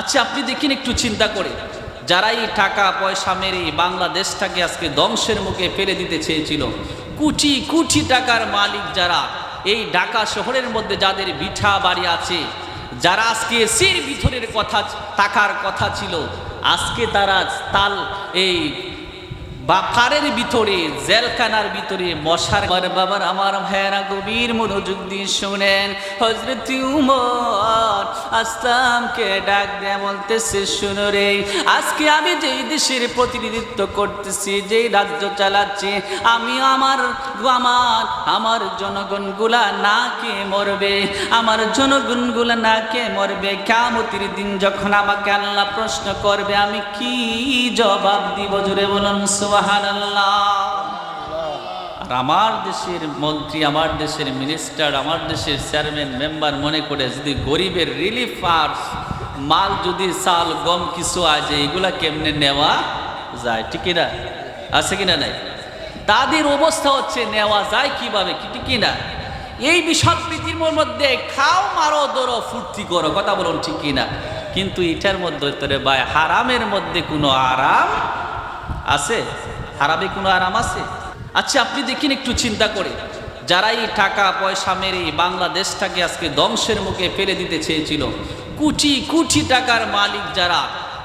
আচ্ছা আপনি দেখিন একটু চিন্তা করে। যারাই টাকা পয়সা মেরে বাংলাদেশটাকে আজকে ধ্বংসের মুখে ফেলে দিতে চেয়েছিল কুটি কুটি টাকার মালিক যারা, এই ঢাকা শহরের মধ্যে যাদের বিঠা বাড়ি আছে, যারা আজকে এসির ভিতরের কথা টাকার কথা ছিল, আজকে তারা তাল এই বাকারের ভিতরে, জেলখানার ভিতরে, মশার আমার বাবার, আমার ভাইয়েরা গভীর মনোযোগ দিয়ে শুনেন। হজরত উমর আসলামকে ডাক দেয়া বলতেছে, শুনো রে, আজকে আমি যেই দেশের প্রতিনিধিত্ব করতেছি, যেই রাজ্য চালাচ্ছি, আমি আমার আমার আমার জনগণগুলা না কে মরবে। আমার জনগণগুলা না কে মরবে। কামতির দিন যখন আমাকে আল্লাহ প্রশ্ন করবে, আমি কি জবাব দিব? জোরে বলুন, সুবহানাল্লাহ। আর আমার দেশের মন্ত্রী, আমার দেশের মিনিস্টার, আমার দেশের চেয়ারম্যান, মেম্বার মনে করে যদি গরিবের রিলিফ আর মাল যদি, চাল, গম কিছু আছে এগুলা কেমনে নেওয়া যায়? ঠিক না আছে কিনা নাই? তাদের অবস্থা হচ্ছে নেওয়া যায় কীভাবে? কি কিনা এই বিশাল পৃথিবীর মধ্যে খাও, মারো দৌড়ো ফুর্তি করো, কথা বলুন ঠিক কিনা কিন্তু এটার মধ্যে তোরে ভাই, হারামের মধ্যে কোনো আরাম আছে? হারামে কোনো আরাম আছে? আচ্ছা আপনি দেখিন একটু চিন্তা করে। যারা এই টাকা পয়সা মেরে বাংলাদেশটাকে আজকে ধ্বংসের মুখে ফেলে দিতে চেয়েছিল, কোটি কোটি টাকার মালিক যারা,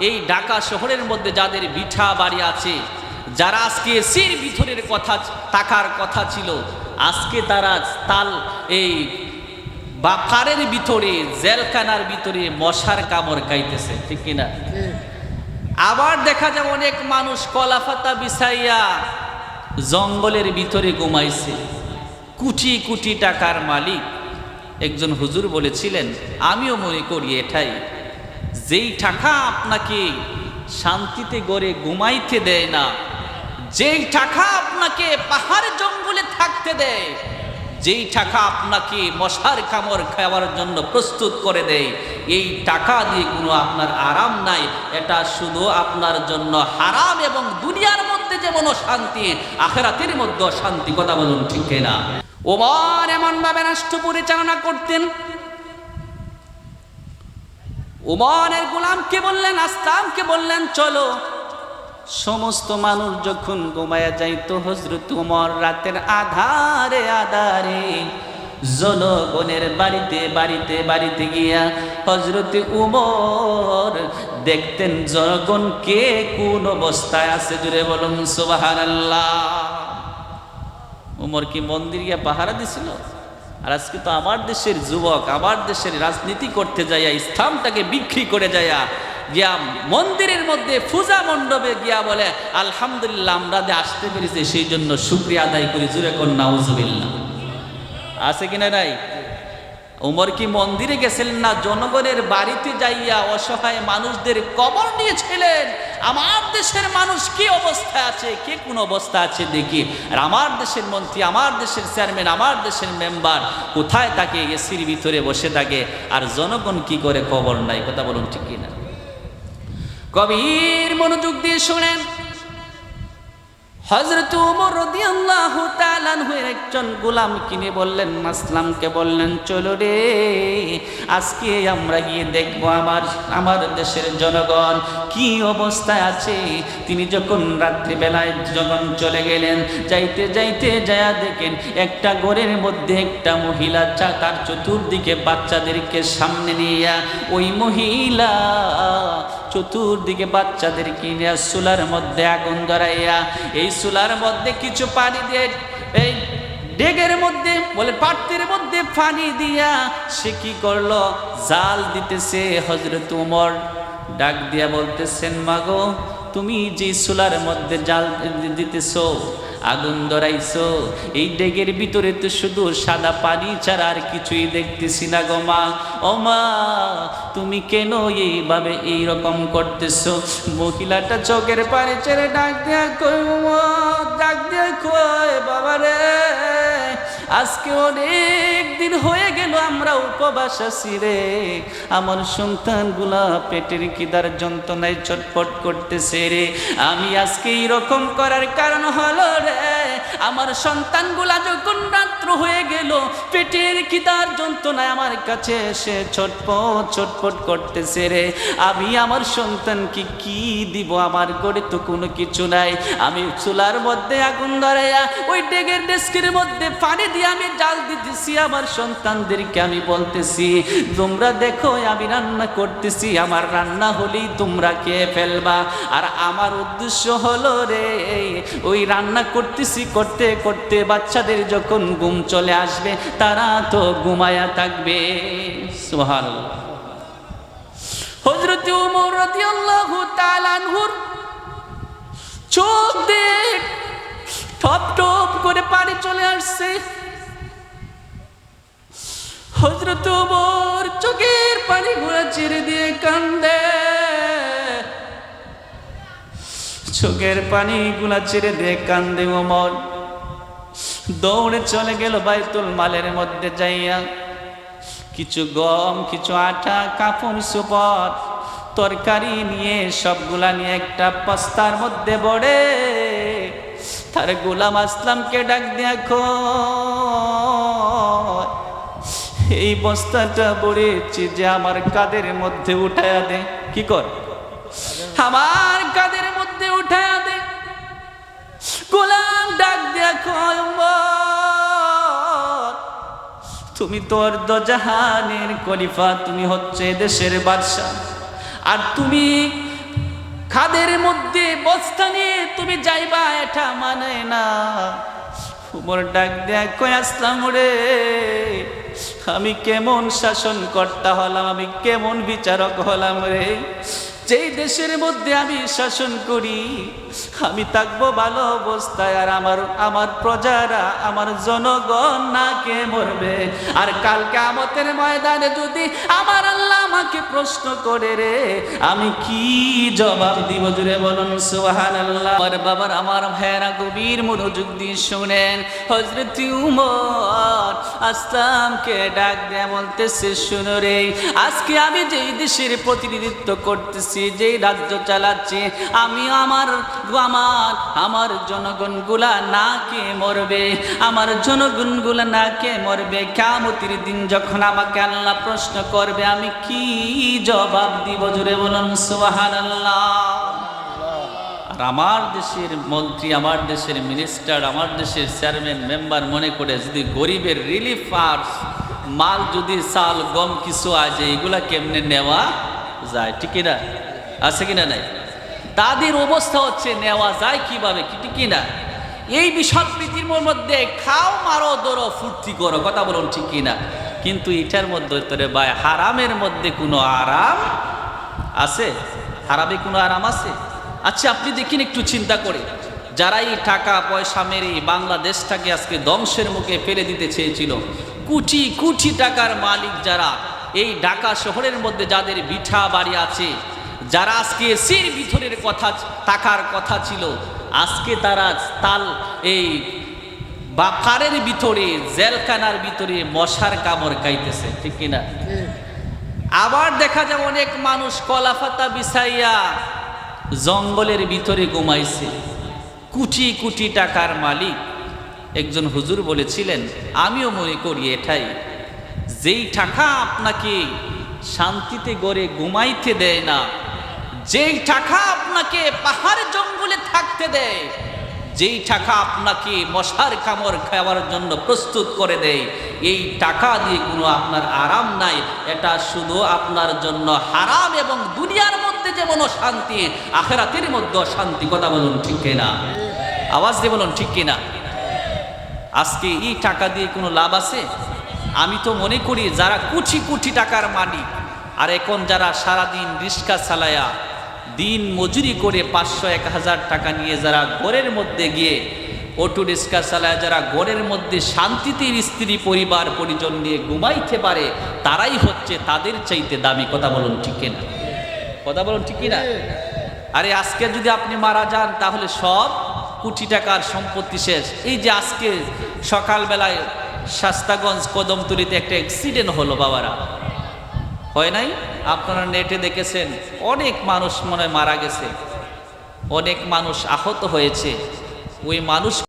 এই ঢাকা শহরের মধ্যে যাদের বিঠা বাড়ি আছে যারা আজকে এসির ভিতরের কথা টাকার কথা ছিল, আজকে তারা তাল এই বাকারের ভিতরে, জেলখানার ভিতরে মশার কামড় খাইতেছে, ঠিক কিনা? আবার দেখা যায় অনেক মানুষ কলাফাতা বিছাইয়া জঙ্গলের ভিতরে ঘুমাইছে। কোটি কোটি টাকার মালিক। একজন হুজুর বলেছিলেন, আমিও মনে করি এটাই, যেই টাকা আপনাকে শান্তিতে গড়ে ঘুমাইতে দেয় না যেই টাকা আপনাকে পাহাড় জঙ্গলে থাকতে দেয়, যেই টাকা আপনাকে মশার কামড় খাওয়ার জন্য প্রস্তুত করে দেয়, এই টাকা দিয়ে কোনো আপনার আরাম নাই। এটা শুধু আপনার জন্য হারাম এবং দুনিয়ার মধ্যে যেমন শান্তি আখেরাতের মধ্যে শান্তি কথা বলুন ঠিক না ওমর এমনভাবে রাষ্ট্র পরিচালনা করতেন। উমরের গোলামকে বললেন, আসলামকে বললেন, চলো। সমস্ত মানুষ যখন ঘুমায়া যাইতো হজরত উমর রাতের আধারে আধারে জনগণের বাড়িতে বাড়িতে বাড়িতে গিয়া হজরত উমর দেখতেন, জনগণ কে কোন অবস্থায় আছে? জুড়ে বলুন, সুবহানাল্লাহ। উমর কি মন্দির গিয়া পাহারা দিছিল? আর আজকে তো আমার দেশের যুবক, আমার দেশের রাজনীতি করতে যাইয়া, ইসলামটাকে বিক্রি করে যাইয়া গিয়া মন্দিরের মধ্যে পূজা মণ্ডপে গিয়া বলে, আলহামদুলিল্লাহ, আমরা যে আসতে পেরেছি, সেই জন্য শুক্রিয়া আদায় করি জুড়ে কর নাউজুবিল্লাহ। আছে কিনা নাই? উমর কি মন্দিরে গেছিলেন না জনগণের বাড়িতে যাইয়া অসহায় মানুষদের কবর নিয়েছিলেন? আমার দেশের মানুষ কি অবস্থা আছে, কে কোন অবস্থা আছে দেখি। আর আমার দেশের মন্ত্রী, আমার দেশের চেয়ারম্যান, আমার দেশের মেম্বার কোথায় তাকে এসির ভিতরে বসে থাকে। আর জনগণ কি করে খবর নাই কথা বলুন ঠিক কিনা? কবির মনোযোগ দিয়ে শোনেন। হজরত উমর রাদিয়াল্লাহু আনহুর একজন গোলাম কিনে বললেন, মাসলামকে বললেন, চলো রে, আজকে আমরা গিয়ে দেখব আমার আমার দেশের জনগণ কি অবস্থায় আছে। তিনি যখন রাত্রিবেলায় যখন চলে গেলেন, যাইতে যাইতে যায়া দেখেন একটা ঘরের মধ্যে একটা মহিলা চা, তার চতুর্দিকে বাচ্চাদেরকে সামনে নিয়ে ওই মহিলা চতুর্দিকে বাচ্চাদের কিনে চুলার মধ্যে আগুন ধরাইয়া, এই চুলার মধ্যে কিছু পানি দিয়ে, এই ডেগের মধ্যে, বলে পাত্রের মধ্যে পানি দিয়া সে কি করল? জাল দিতেছে হজরত উমর। ডাক দিয়া বলতেছেন, মাগো, তুমি যে চুলার মধ্যে জাল দিতেছো আগুন ধরাইছো। এই ডেগের ভিতরে তো শুধু সাদা পানি ছাড়া আর কিছুই দেখতেছি না গো মা। ও মা, তুমি কেন এইভাবে এইরকম করতেছো? মহিলাটা চোখের পানি ছেড়ে ডাক দিয়া কই ডাক দিয়া কই বাবা রে আজকে অনেক দিন হয়ে গেল, আমরা উপবাস আছি রে। আমার সন্তানগুলা পেটের কিদার যন্ত্রণায় ছটফট করতেছে রে। আমি আজকে এইরকম করার কারণ হলো রে। আমার সন্তানগুলা যখন রাত্র হয়ে গেল, পেটের খিদার যন্ত্রণায় আমার কাছে এসে ছটপট ছটপট করতেছে রে। আমি আমার সন্তানকে কি দিব? আমার ঘরে তো কোনো কিছু নাই। আমি চুলার মধ্যে আগুন ধরাইয়া ওই ডেগের ডেস্কের মধ্যে পানি দিয়ে আমি জাল দিতেছি। আমার সন্তানদেরকে আমি বলতেছি, তোমরা দেখো, আমি রান্না করতেছি। আমার রান্না হলেই তোমরা খেয়ে ফেলবা। আর আমার উদ্দেশ্য হলো রে, ওই রান্না করতেছি করতে করতে করতে বাচ্চাদের যখন ঘুম চলে আসবে, তারা তো ঘুমায়া থাকবে। রাদিয়াল্লাহু তাআলা আনহুর চোখ করে পানি চলে আসছে। হজরত ওমর চোখের পানি ঘোরা ছেড়ে দিয়ে কান্দে। চোখের পানি গুলা ছেড়ে দিয়ে কান্দে ওমর দৌড়ে চলে গেল বাইতুল মালের মধ্যে যাইয়া। কিছু গম, কিছু আটা কাপড় সুপট তরকারি নিয়ে সবগুলা নিয়ে একটা বস্তার মধ্যে বড়ে তার গোলাম আসলামকে ডাক দেখো এই বস্তাটা বড়েছি যে আমার কাদের মধ্যে উঠায়া দে। কি কর? আমার তুমি তোর দজাহানের খলিফা, তুমি হচ্ছে দেশের বাদশাহ। আর তুমি খাদের মধ্যে বস্তা নিয়ে তুমি যাইবা, এটা মানে না। উমর ডাক কই আসলাম রে, আমি কেমন শাসন কর্তা হলাম, আমি কেমন বিচারক হলাম রে? যেই দেশের মধ্যে আমি শাসন করি, আমি থাকব ভালো অবস্থায়, আর আমার আমার প্রজারা, আমার জনগণ না কে মরবে। আর কালকে আমতের ময়দানে যদি আমার আল্লাহ আমাকে প্রশ্ন করে রে, আমি কি জবাব দিব? জুড়ে বলুন সুহান আল্লাহ আমার বাবার, আমার ভাইয়েরা গভীর মনোযোগ দিয়ে শুনেন। হজরত উমর আসলামকে ডাক দেয়া বলতেছে, শুনো রে, আজকে আমি যেই দেশের প্রতিনিধিত্ব করতেছি যেই রাজ্য চালাচ্ছি আমি আমার আমার আমার জনগণগুলা না কে মরবে, আমার জনগণগুলা না কে মরবে। কামতির দিন যখন আমাকে আল্লাহ প্রশ্ন করবে, আমি কি জবাব দিব? জুড়ে বলুন সুবাহান আর আমার দেশের মন্ত্রী, আমার দেশের মিনিস্টার, আমার দেশের চেয়ারম্যান, মেম্বার মনে করে যদি গরিবের রিলিফ আর মাল যদি, চাল, গম কিছু আছে এগুলা কেমনে নেওয়া যায়, ঠিক না আছে কিনা নাই? তাদের অবস্থা হচ্ছে, নেওয়া যায় কীভাবে, ঠিক কিনা? এই বিশাল পৃথিবীর মধ্যে খাও, মারো দৌড়ো ফুর্তি করো, কথা বলুন ঠিক কিনা? কিন্তু এটার মধ্যে তোরে ভাই, হারামের মধ্যে কোনো আরাম আছে? হারামে কোনো আরাম আছে? আচ্ছা আপনি দেখিন একটু চিন্তা করে। যারা এই টাকা, পয়সা মেরে বাংলাদেশটাকে আজকে ধ্বংসের মুখে ফেলে দিতে চেয়েছিল, কোটি কোটি টাকার মালিক যারা এই ঢাকা শহরের মধ্যে যাদের বিঠা বাড়ি আছে, যারা আজকে এসির ভিতরের কথা টাকার কথা ছিল, আজকে তারা তাল এই বাফারের ভিতরে, জেলখানার ভিতরে মশার কামড় খাইতেছে, ঠিক কিনা? আবার দেখা যায় অনেক মানুষ কলাফাতা বিছাইয়া জঙ্গলের ভিতরে ঘুমাইছে। কোটি কোটি টাকার মালিক। একজন হুজুর বলেছিলেন, আমিও মনে করি এটাই। যেই টাকা আপনাকে শান্তিতে গড়ে ঘুমাইতে দেয় না, যেই টাকা আপনাকে পাহাড় জঙ্গলে থাকতে দেয়, যেই টাকা আপনাকে মশার কামড় খাওয়ার জন্য প্রস্তুত করে দেয়, এই টাকা দিয়ে কোনো আপনার আরাম নাই। এটা শুধু আপনার জন্য হারাম এবং দুনিয়ার মধ্যে যেমন শান্তি, আখেরাতের মধ্যে শান্তি কথা বলুন ঠিক কিনা? আওয়াজ দিয়ে বলুন ঠিক কিনা? আজকে এই টাকা দিয়ে কোনো লাভ আছে? আমি তো মনে করি যারা কোটি কোটি টাকার মালিক, আর এখন যারা সারাদিন রিক্সা চালায়া দিন মজুরি করে পাঁচশো, এক হাজার টাকা নিয়ে যারা ঘরের মধ্যে গিয়ে অটো রিক্সা চালায়, যারা ঘরের মধ্যে শান্তিতে স্ত্রী, পরিবার, পরিজন নিয়ে ঘুমাইতে পারে, তারাই হচ্ছে তাদের চাইতে দামি। কথা বলুন ঠিক কিনা? কথা বলুন ঠিক কিনা? আরে আজকে যদি আপনি মারা যান, তাহলে সব কোটি টাকার সম্পত্তি শেষ। এই যে আজকে সকালবেলায় শাস্তাগঞ্জ কদমতুলিতে একটা অ্যাক্সিডেন্ট হলো বাবারা। হয় নাই? আপনারা নেটে দেখেছেন, অনেক মানুষ মনে মারা গেছে। অনেক মানুষ আহত হয়েছে। ওই মানুষ